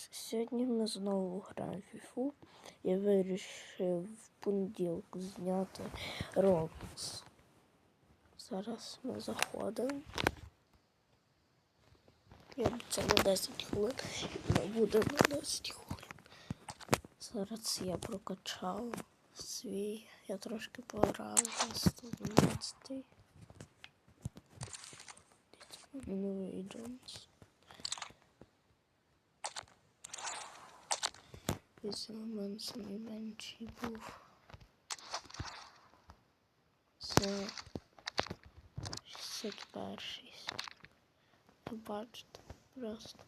Сьогодні ми знову граємо в фіфу. Я вирішив в понеділок зняти Roblox. Зараз ми заходимо. Я це на 10 хвилин. Ми буде на 10 хвилин. Зараз я прокачав свій. Я трошки пограв на 112. Новий Джонс. Візьмемо самий менший був. Це 61. Ви бачите просто.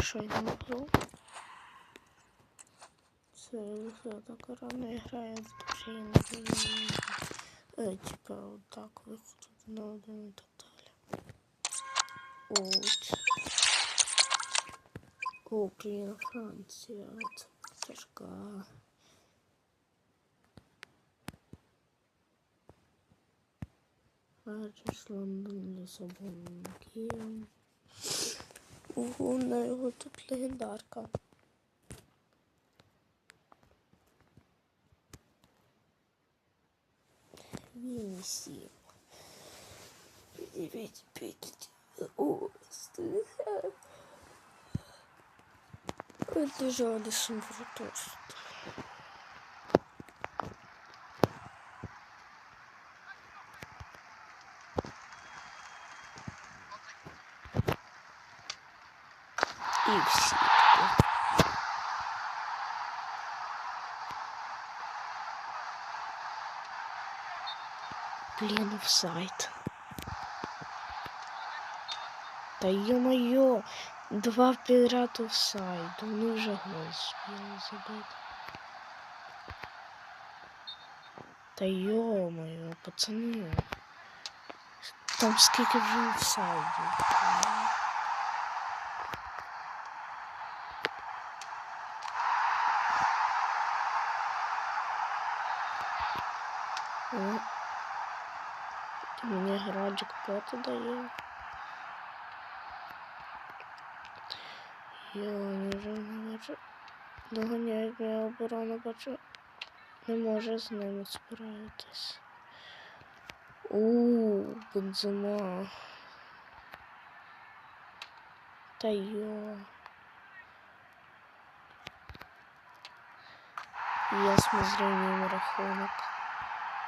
Що я не гру? Це все так рано грає, дуже я не розумію. Е, Типа отак виходить на один і так далі. От. О, Україна, Франція. Це тяжка. Париж, Лондон, Лісабон, Київ. Ого, на його тут легендарка. Вісім. Дев'ять, п'ять. О, стиха. Это жаль, просто. І всі. Блін, офсайд. Та ё-моё, два підряд офсайд. Вони вже гол спіли забити. Та ё-моё, пацани. Там скільки вже офсайдів. О, Мені граджик поти дає. Не бачу. Доганяють моя оборона, бачу. Не може з ними справитись. Ууу, бензима. Та йо. Я смотрю рахунок.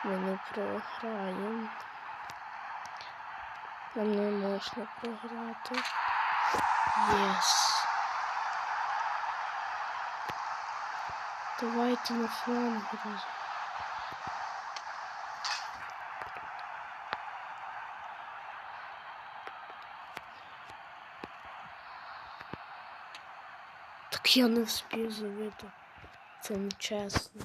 Ми не програємо. Нам не можна програти. Єс. Давайте на фланг роз. Так я не вспів забити. Це нечесно.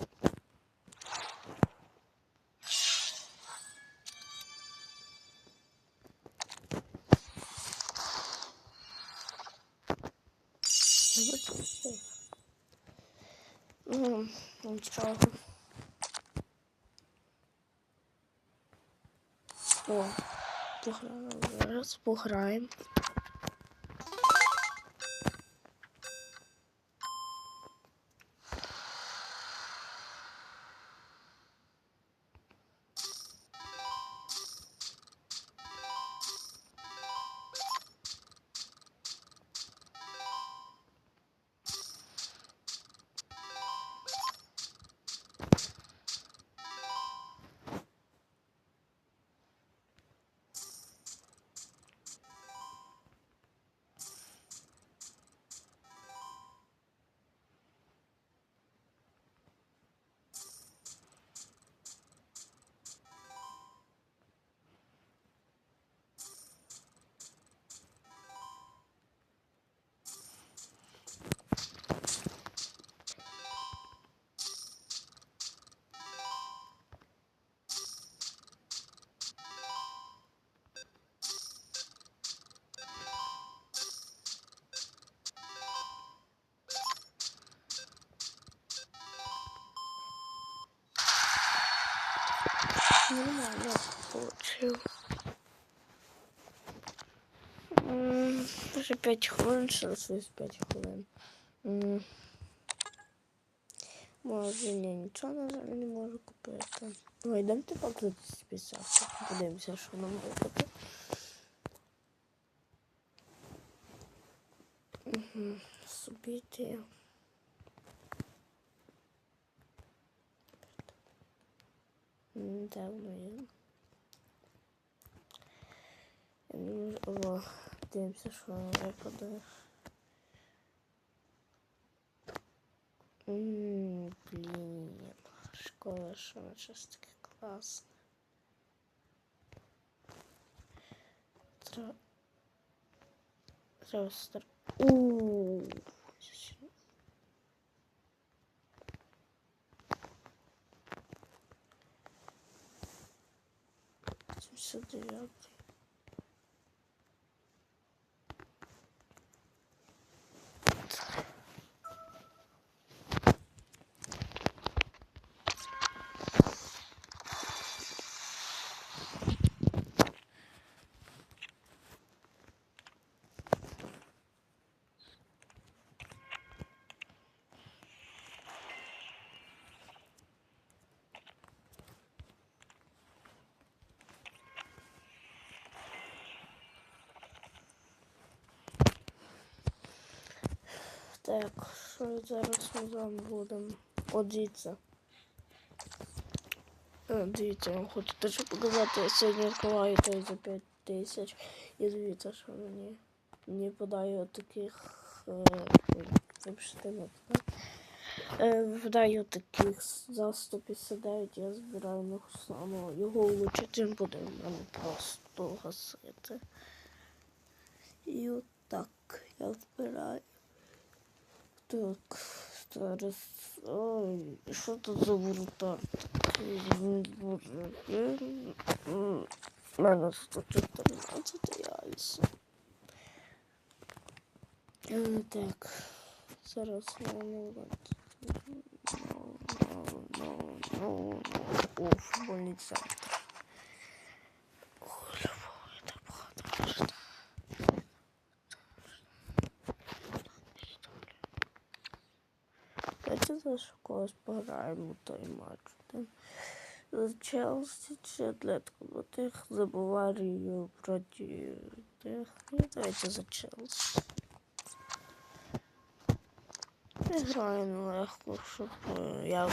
Нічого. О, пограли. Зараз пограємо. Нормально получил. Ще 5 хвилин, ще лишилось 5 хвилин. М. Може, ні, нічого, на жаль, не можу купити. Ну, йдемо ти поки списати. Подивимося, що нам випаде. Угу. Собі Можу. О, дивимося, що випаде. М, Блін, школа, що воно щось таке класне. Треба... Треба. Ууу. açılacak. Так, що зараз ми з вами будемо? От дивіться. Е, Дивіться, я вам хочу теж показати. Сьогодні відкриваю той за 5 тисяч. І дивіться, що мені не подаю таких. е, не подаю. Е, таких за 159, я збираю на самого. Його влучити буде в мене просто гасити. І отак я збираю. Так, зараз. Ой, що тут за воротар? У мене 114 яйця. Так, зараз я не О, футбольний Давайте за когось пограємо той матч. Там чи Атлетико, бо тих за проти тих. Ну, давайте за Челсі. Граємо легко, щоб е, я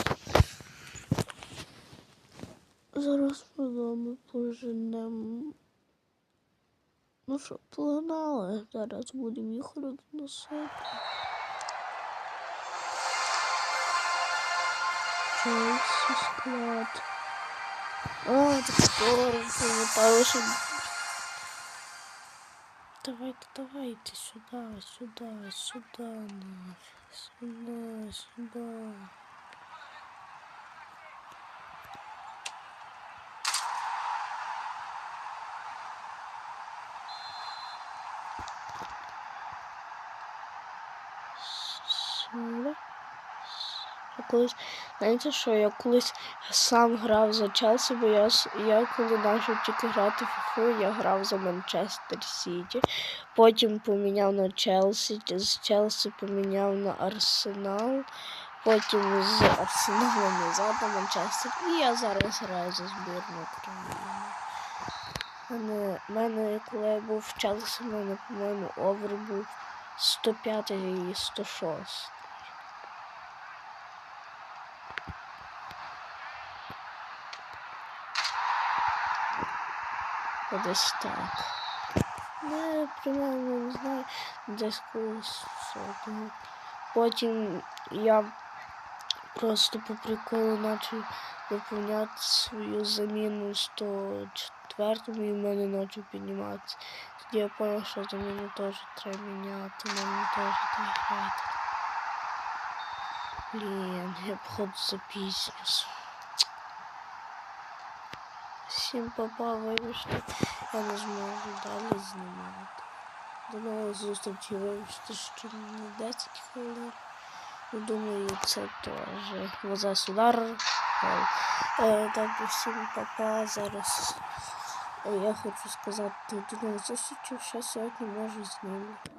зараз ми дома поженемо. Ну що, погнали. Зараз будемо їх розносити. Челсі склад. А, так здорово, пам'ятаю, що... Давайте, давайте сюда, сюда, сюда, сюда, сюда. Сюда. Колись, знаєте що, я колись сам грав за Челсі, бо я, я коли почав тільки грати в фіфу, я грав за Манчестер Сіті. Потім поміняв на Челсі, з Челсі поміняв на Арсенал, потім з Арсеналу назад на Манчестер. І я зараз граю за збірну України. Мене, мене, коли я був в Челсі, в мене, по-моєму, овер був 105 і 106. Десь так. Не, примерно не знаю, десь колись сотого. Потім я просто по приколу почав виповняти свою заміну 104 і в мене почав підніматися. Тоді я зрозумів, що заміну теж треба міняти, мені теж так грати. Блін, я походу запізнюсь. Всім папа, вибачте, я не зможу далі знімати. До нових зустрічей, вибачте, що не 10 хвилин. Ну, Думаю, це теж возас удар. Гол. Е, Так, всім папа. Зараз е, я хочу сказати до нових зустрічей, що сьогодні можу знімати.